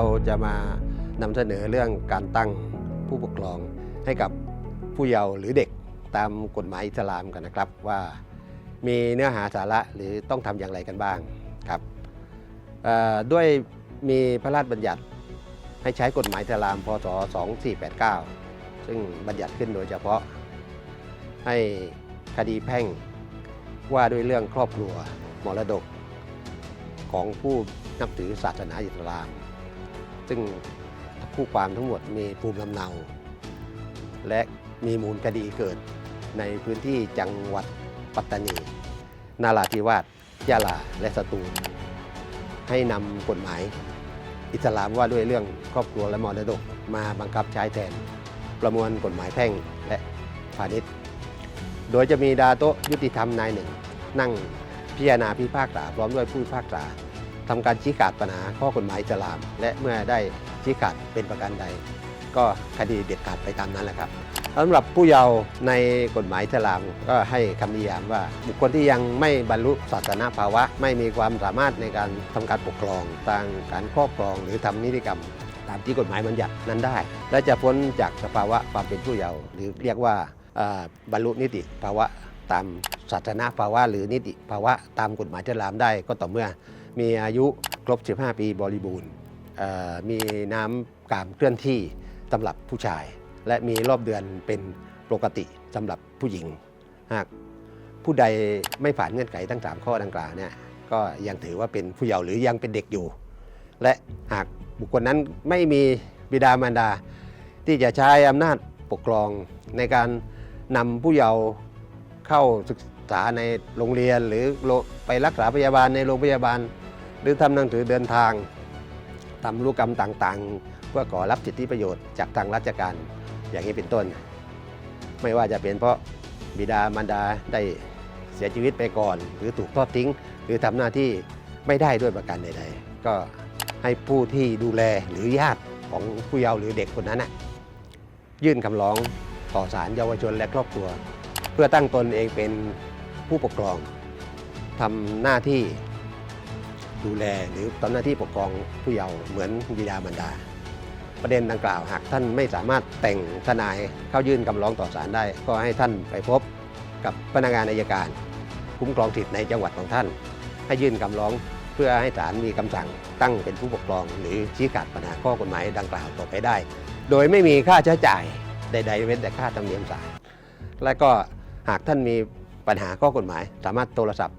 เราจะมานำเสนอเรื่องการตั้งผู้ปกครองให้กับผู้เยาว์หรือเด็กตามกฎหมายอิสลามกันนะครับว่ามีเนื้อหาสาระหรือต้องทำอย่างไรกันบ้างครับด้วยมีพระราชบัญญัติให้ใช้กฎหมายอิสลามพศ 2489 ซึ่งบัญญัติขึ้นโดยเฉพาะให้คดีแพ่งว่าด้วยเรื่องครอบครัวมรดกของผู้นับถือศาสนาอิสลาม ซึ่งผู้ความทั้งหมดมีภูมิลำเนา และมีมูลคดีเกิดในพื้นที่จังหวัดปัตตานี นาราธิวาสยะลาและสตูล ให้นำกฎหมาย อิสลามว่าด้วยเรื่องครอบครัวและมรดกมาบังคับใช้แทน ประมวลกฎหมายแพ่งและพาณิชย์ โดยจะมีดาโตยุติธรรมนายหนึ่ง นั่งพิจารณาพิพากษาพร้อมด้วยผู้พิพากษา ทำการชี้ขาดปัญหาข้อกฎหมายอิสลามและเมื่อได้ชี้ขาดเป็นประการใด ก็คดีเด็ดขาดไปตามนั้นแหละครับสำหรับผู้เยาว์ในกฎหมายอิสลามก็ให้คำนิยามว่า บุคคลที่ยังไม่บรรลุศาสนาภาวะ ไม่มีความสามารถในการทำการปกครองทางการครอบครองหรือทำนิติกรรมตามที่กฎหมายบัญญัตินั้นได้ และจะพ้นจากสภาวะความเป็นผู้เยาว์หรือเรียกว่าบรรลุนิติภาวะตามศาสนาภาวะ หรือนิติภาวะตามกฎหมายอิสลามได้ก็ต่อเมื่อ มีอายุครบ 15 ปีบริบูรณ์มีน้ำกามเคลื่อนที่สำหรับผู้ชาย และมีรอบเดือนเป็นปกติสำหรับผู้หญิง หากผู้ใดไม่ผ่านเงื่อนไขทั้ง 3 ข้อดังกล่าวเนี่ยก็ยังถือว่าเป็นผู้เยาว์หรือยังเป็นเด็กอยู่ และหากบุคคลนั้นไม่มีบิดามารดา ที่จะใช้อำนาจปกครองในการนำผู้เยาว์เข้าศึกษาในโรงเรียนหรือไปรักษาพยาบาลในโรงพยาบาล หรือทำหนังสือเดินทางทำธุรกรรมต่างๆ เพื่อขอรับสิทธิประโยชน์จากทางราชการอย่างนี้เป็นต้น ไม่ว่าจะเป็นเพราะบิดามารดาได้เสียชีวิตไปก่อน หรือถูกทอดทิ้ง หรือทำหน้าที่ไม่ได้ด้วยประการใดๆ ก็ให้ผู้ที่ดูแลหรือญาติของผู้เยาว์หรือเด็กคนนั้นนะยื่นคำร้องต่อศาลเยาวชนและครอบครัว เพื่อตั้งตนเองเป็นผู้ปกครองทำหน้าที่ ดูแลหรือทำหน้าที่ปกครองผู้เยาว์เหมือนบิดามารดา ประเด็นดังกล่าวหากท่านไม่สามารถแต่งทนายเข้ายื่นคำร้องต่อศาลได้ ก็ให้ท่านไปพบกับพนักงานอายการ คุ้มครองสิทธิ์ในจังหวัดของท่าน ให้ยื่นคำร้องเพื่อให้ศาลมีคำสั่งตั้งเป็นผู้ปกครอง หรือชี้ขาดปัญหาข้อกฎหมายดังกล่าวต่อไปได้ โดยไม่มีค่าใช้จ่ายใด ๆ เว้นแต่ค่าธรรมเนียมศาลและก็หากท่านมีปัญหาข้อกฎหมาย สามารถโทรศัพท์